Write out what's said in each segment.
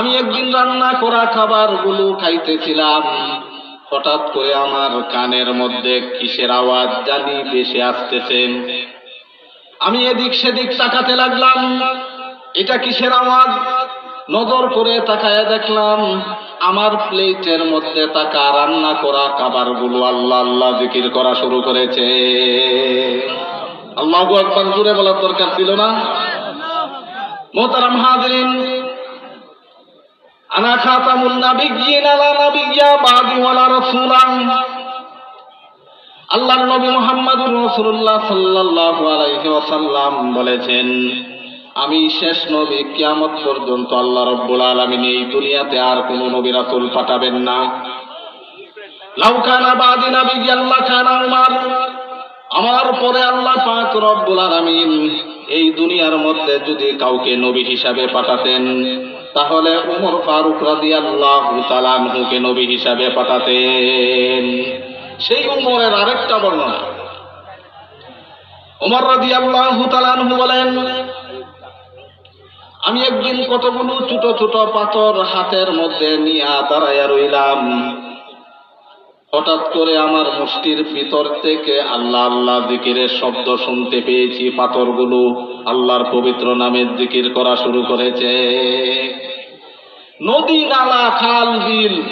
আমি একদিন রান্না করা খাবারগুলো খাইতেছিলাম। হঠাৎ করে আমার কানের মধ্যে কিসের আওয়াজ জানি ভেসে আসতেছে। আমি এদিক সেদিক তাকাতে লাগলাম। এটা কিসের আওয়াজ? নজর করে তাকায় দেখলাম, আমার প্লেটের মধ্যে তাকা রান্না করা খাবারগুলো আল্লাহ আল্লাহ জিকির করা শুরু করেছে। আল্লাহ একবার জুড়ে বলার দরকার ছিল না? মোহতারাম হাজরিন আনা খাতামুন নাবিয়্যিন আলা নাবিয়্যা বাদি ওয়ালা রাসূলান আল্লাহর নবী মুহাম্মদুর রাসূলুল্লাহ সাল্লাল্লাহু আলাইহি ওয়াসাল্লাম বলেছেন, আমি শেষ নবী কিয়ামত পর্যন্ত আল্লাহ রাব্বুল আলামিন এই দুনিয়াতে আর কোনো নবী রাসূল পাঠাবেন না। লাউ কানা বাদি নাবিয়্যান লাকানা উমার। আমার পরে আল্লাহ পাক রব্বুল আলামিন এই দুনিয়ার মধ্যে যদি কাউকে নবী হিসাবে পাঠাতেন তাহলে উমর ফারুক রাদিয়াল্লাহু তাআলা আনহুকে নবী হিসাবে পাঠাতেন। সেই উমরের আরেকটা বর্ণনা। উমর রাদিয়াল্লাহু তাআলা আনহু বলেন, আমি একদিন কতগুলো ছোট ছোট পাথর হাতের মধ্যে নিয়ে দাঁড়াইয়া রইলাম। হঠাৎ করে আমার মুষ্টির ভিতর থেকে আল্লাহ আল্লাহ জিকিরের শব্দ শুনতে পেয়েছি। পাথরগুলো আল্লাহর পবিত্র নামের জিকির করা শুরু করেছে। নদী নালা, খাল, বিল,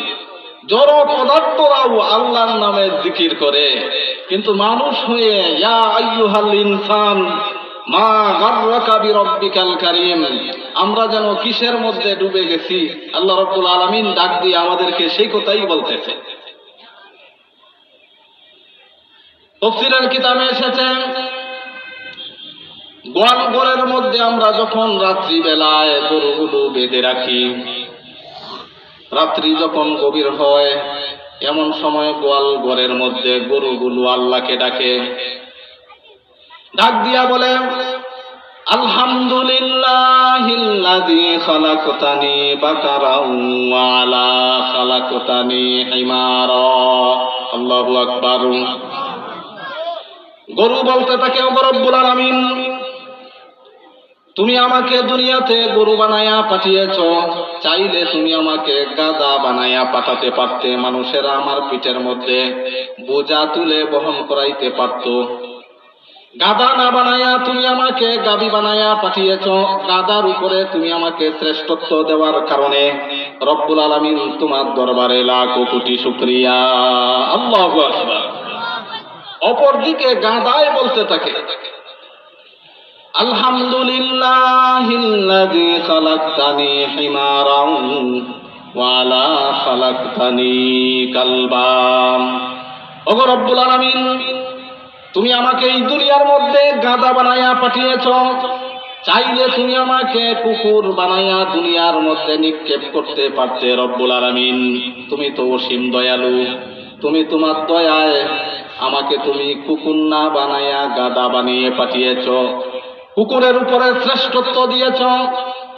জড় পদার্থরাও আল্লাহর নামে জিকির করে। কিন্তু মানুষ হয়ে, ইয়া আইয়ুহাল ইনসান, মা গাররাকা বিরব্বিকাল কারীম, আমরা যেন কিসের মধ্যে ডুবে গেছি? আল্লাহ রাব্বুল আলামিন ডাক দিয়ে আমাদেরকে সেই কথাই বলতেছে। তফসিরের কিতাবে এসেছেন গোয়াল ঘরের মধ্যে আমরা যখন রাত্রি বেলায় গরুগুলো বেঁধে রাখি রাত্রি যখন গভীর হয়, এমন সময় গোয়াল ঘরের মধ্যে গরুগুলো আল্লাহকে ডাকে। ডাক দিয়া বলে, আলহামদুলিল্লাহিল্লাযী গরু বলতে থাকে ও আলামিন তুমি আমাকে দুনিয়াতে গরু বানায়া পাঠিয়েছ, চাইলে তুমি আমাকে গাদা বানায়া পাঠাতে পারতে, মানুষেরা আমার পিঠের মধ্যে বোঝা তুলে বহন করাইতে পারত। গাদা না বানায়া তুমি আমাকে গাবি বানায়া পাঠিয়েছ, গাদার উপরে তুমি আমাকে শ্রেষ্ঠত্ব দেওয়ার কারণে রব্বুল আলামিন তোমার দরবারে লাখো কোটি শুকরিয়া। আল্লাহু অপরদিকে গাদায় বলতে থাকে আলহামদুলিল্লাহিল্লাযী খালাকতানি হিমারান ওয়ালা খালাকতানি কালবাম। ওগো রব্বুল আলামিন, তুমি আমাকে এই দুনিয়ার মধ্যে গাঁদা বানায়া পাঠিয়েছ। চাইলে তুমি আমাকে কুকুর বানায়া দুনিয়ার মধ্যে নিক্ষেপ করতে পারতে রব্বুল আলামিন। তুমি তো অসীম দয়ালু, তুমি তোমার দয়ায় আমাকে তুমি কুকুর না বানায়া গাদা বানিয়ে পাঠিয়েছ। কুকুরের উপরে শ্রেষ্ঠত্ব দিয়েছ।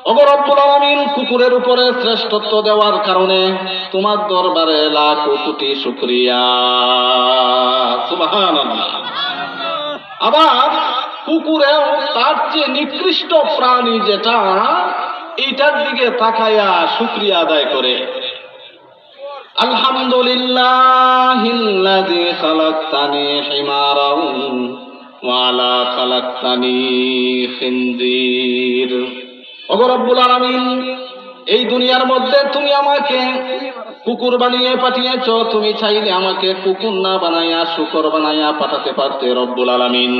অগরব্বুল আলামিন কুকুরের উপরে শ্রেষ্ঠত্ব দেওয়ার কারণে তোমার দরবারে লাখ কোটি শুকরিয়া। আবার কুকুরেও তার চেয়ে নিকৃষ্ট প্রাণী যেটা, এইটার দিকে তাকায়া শুক্রিয়া আদায় করে। হিমারান ওয়ালা খালাকতানি আলামিন, এই দুনিয়ার মধ্যে তুমি আমাকে কুকুর বানিয়ে পাঠিয়েছ, তুমি চাইলে আমাকে কুকুর না বানাইয়া শুকর বানাইয়া পাঠাতে পারতে রব্বুল আলামিন।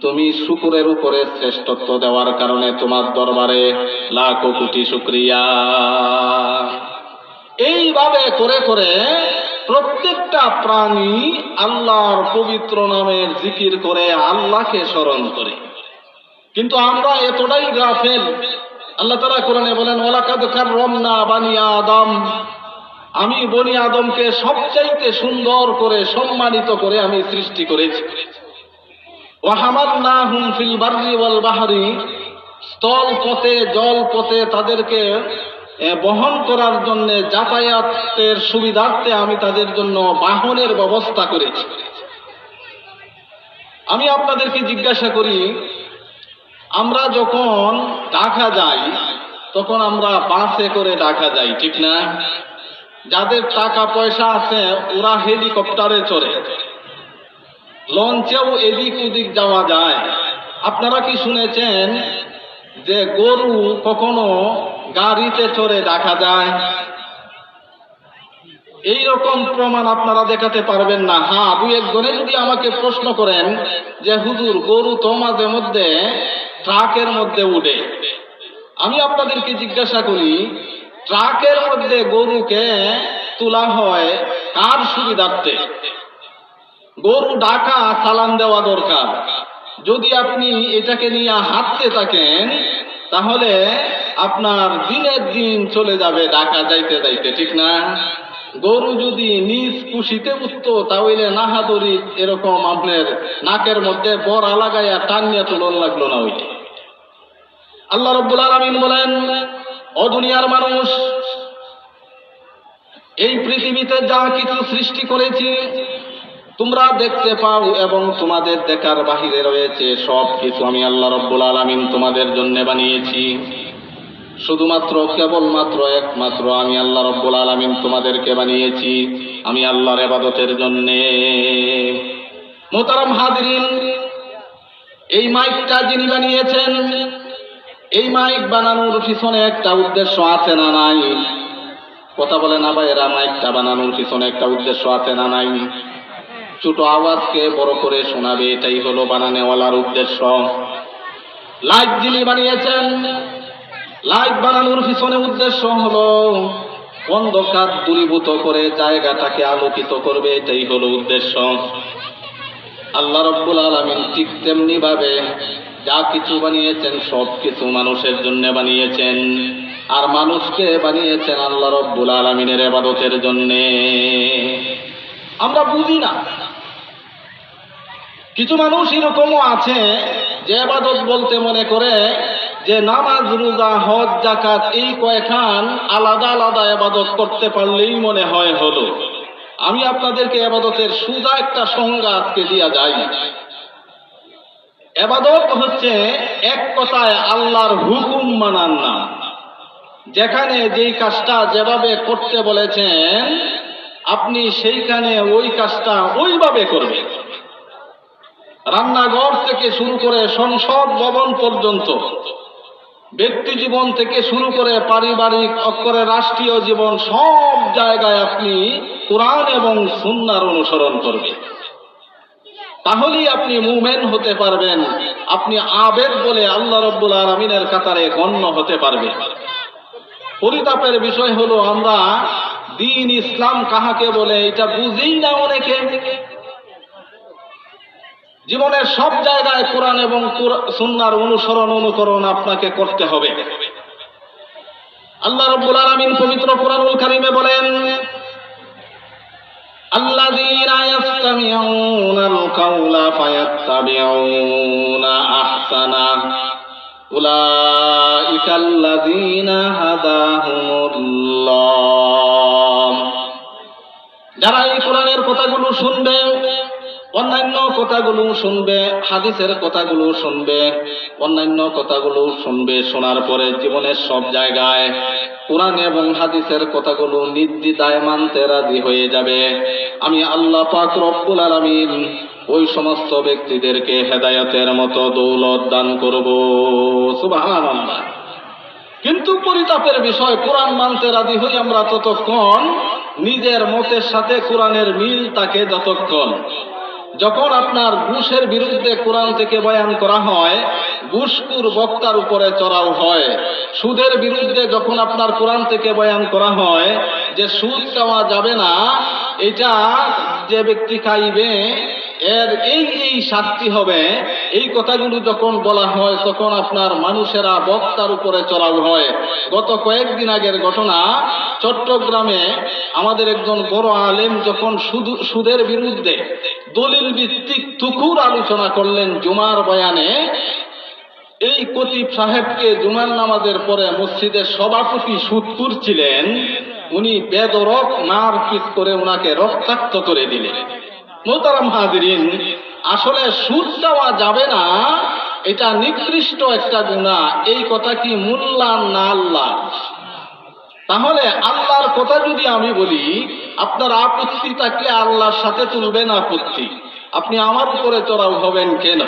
তুমি শুকুরের উপরে শ্রেষ্ঠত্ব দেওয়ার কারণে তোমার দরবারে লাখো কোটি শুক্রিয়া। এইভাবে করে করে প্রত্যেকটা প্রাণী আল্লাহর পবিত্র নামের জিকির করে, আল্লাহকে স্মরণ করে। কিন্তু আমরা এতটাই গাফেল। আল্লাহ তালা কোরআনে বলেন ওলাকাদ রমনা বানি আদম। আমি বনি আদমকে সবচাইতে সুন্দর করে, সম্মানিত করে আমি সৃষ্টি করেছি। ওয়াহামাদনাহুম ফিল বাররি ওয়াল বাহরি। স্থল পথে, জল পথে তাদেরকে বহন করার জন্য যাতায়াতের সুবিধার্থে আমি তাদের জন্য বাহনের ব্যবস্থা করেছি। আমি আপনাদেরকে জিজ্ঞাসা করি, আমরা যখন ঢাকা যাই, তখন আমরা বাসে করে ঢাকা যাই, ঠিক না? যাদের টাকা পয়সা আছে, ওরা হেলিকপ্টারে চড়ে। লঞ্চেও এদিক ওদিক যাওয়া যায়। আপনারা কি শুনেছেন যে গরু কখনো গাড়িতে চড়ে দেখা যায়। এই রকম প্রমাণ আপনারা দেখাতে পারবেন না। হ্যাঁ দুই একজনে যদি আমাকে প্রশ্ন করেন যে, হুজুর, গরু তো মাঝে মধ্যে ট্রাকের মধ্যে উঠে। আমি আপনাদেরকে জিজ্ঞাসা করি, ট্রাকের মধ্যে গরুকে তোলা হয় কার সুবিধার্থে? গরু ডাকা, সালাম দেওয়া দরকার। যদি আপনি এটাকে নিয়ে হাঁটতে থাকেন, তাহলে আপনার দিনের দিন চলে যাবে ডাকা যাইতে যাইতে, ঠিক না? গরু যদি নিজ কুশিতে উঠত, তাহলে নাহাদরি এরকম আপনার নাকের মধ্যে বড়া লাগাইয়া টানিয়া তুলন লাগল না ওইটা। আল্লাহ রব্বুল আলমিন বলেন, ও দুনিয়ার মানুষ, এই পৃথিবীতে যা কিছু সৃষ্টি করেছি, তোমরা দেখতে পাও এবং তোমাদের দেখার বাহিরে রয়েছে সব কিছু আমি আল্লাহ রব্বুল আলমিন তোমাদের জন্য বানিয়েছি। শুধুমাত্র কেবলমাত্র একমাত্র আমি আল্লাহ রব্বুল আলমিন তোমাদেরকে বানিয়েছি। আমি আল্লাহর এবাদতের জন্যে। মোতারাম হাজরিন, এই মাইকটা যিনি বানিয়েছেন, এই মাইক বানানোর পিছনে একটা উদ্দেশ্য আছে না নাই? কথা বলে না ভাইয়েরা, মাইকটা বানানোর পিছনে একটা উদ্দেশ্য আছে না নাই? ছোট আওয়াজকে বড় করে শোনাবে, এটাই হলো বানানেওয়ালার উদ্দেশ্য। লাইট যিনি বানিয়েছেন লাইট বানানোর পিছনে উদ্দেশ্য হলো অন্ধকার দূরীভূত করে জায়গাটাকে আলোকিত করবে, এটাই হলো উদ্দেশ্য। আল্লাহ রব্বুল আলমিন ঠিক তেমনি ভাবে যা কিছু বানিয়েছেন, সব কিছু মানুষের জন্য বানিয়েছেন। আর মানুষকে বানিয়েছেন আল্লাহ রব্বুল আলমিনের এবাদতের জন্যে। আমরা বুঝি না। কিছু মানুষ এরকমও আছে যে আবাদত বলতে মনে করে যে নামাজ, রোজা, হজ জাকাত এই কয়েকখান আলাদা আলাদা আবাদত করতে পারলেই মনে হয় হলো। আমি আপনাদেরকে আবাদতের সুদা একটা সংজ্ঞা আজকে দিয়া যাই। এবাদত হচ্ছে এক কথায় আল্লাহর হুকুম মানার নাম। যেখানে যেই কাজটা যেভাবে করতে বলেছেন, আপনি সেইখানে ওই কাজটা ওইভাবে করবেন। রান্নাঘর থেকে শুরু করে সংসদ ভবন পর্যন্ত ব্যক্তি জীবন থেকে শুরু করে পারিবারিক, অক্ষরে রাষ্ট্রীয় জীবন, সব জায়গায় আপনি কোরআন এবং সুন্নার অনুসরণ করবেন। তাহলেই আপনি মুমেন হতে পারবেন। আপনি আবেদ বলে আল্লাহ রব্বুল আলমিনের কাতারে গণ্য হতে পারবেন। পরিতাপের বিষয় হলো আমরা দিন ইসলাম কাহাকে বলে, এটা বুঝেই না অনেকে। জীবনের সব জায়গায় কোরআন এবং সুন্নার অনুসরণ অনুকরণ আপনাকে করতে হবে আল্লাহ রব্বুল আলামিন পবিত্র কোরআনুল কারিমে বলেন الذين يستمعون القول فيتبعون أحسنه أولئك الذين هداهم الله যারা এই কোরআনের কথাগুলো শুনবে অন্যান্য কথাগুলো শুনবে, হাদিসের কথাগুলো শুনবে, অন্যান্য কথাগুলো শুনবে, শোনার পরে জীবনের সব জায়গায় কোরআন এবং হাদিসের কথাগুলো নির্দিদায় মানতে রাজি হয়ে যাবে। আমি আল্লাহ পাক রব্বুল ওই সমস্ত ব্যক্তিদেরকে হেদায়তের মতো দৌলত দান করব। সুবহানাল্লাহ। কিন্তু পরিতাপের বিষয়, কোরআন মানতে রাজি হই আমরা ততক্ষণ নিজের মতের সাথে কোরআনের মিল তাকে যতক্ষণ যখন আপনার ঘুষের বিরুদ্ধে কোরআন থেকে বয়ান করা হয় ঘুষকুর বক্তার উপরে চড়াও হয়। সুদের বিরুদ্ধে যখন আপনার কোরআন থেকে বয়ান করা হয়, যে সুদ খাওয়া যাবে না, এটা যে ব্যক্তি খাইবে, এর এই এই শাস্তি হবে এই কথাগুলো যখন বলা হয়, তখন আপনার মানুষেরা বক্তার উপরে চড়াও হয়। গত কয়েকদিন আগের ঘটনা, চট্টগ্রামে আমাদের একজন বড় আলেম যখন সুদ, সুদের বিরুদ্ধে দলিল ভিত্তিক তুকুর আলোচনা করলেন জুমার বয়ানে, এই কতিব সাহেবকে জুমার নামাজের পরে মসজিদের সভাপতি সুদপুর ছিলেন, উনি বেদরক মারপিট করে ওনাকে রক্তাক্ত করে দিলেন। মোতারাম হাজরিন আসলে সুদ দেওয়া যাবে না, এটা নিকৃষ্ট একটা গুণা। এই কথা কি মুল্লা না আল্লাহ? তাহলে আল্লাহর কথা যদি আমি বলি, আপনার আপত্তি তাকে আল্লাহর সাথে তুলবে না আপত্তি? আপনি আমার উপরে চড়াও হবেন কেন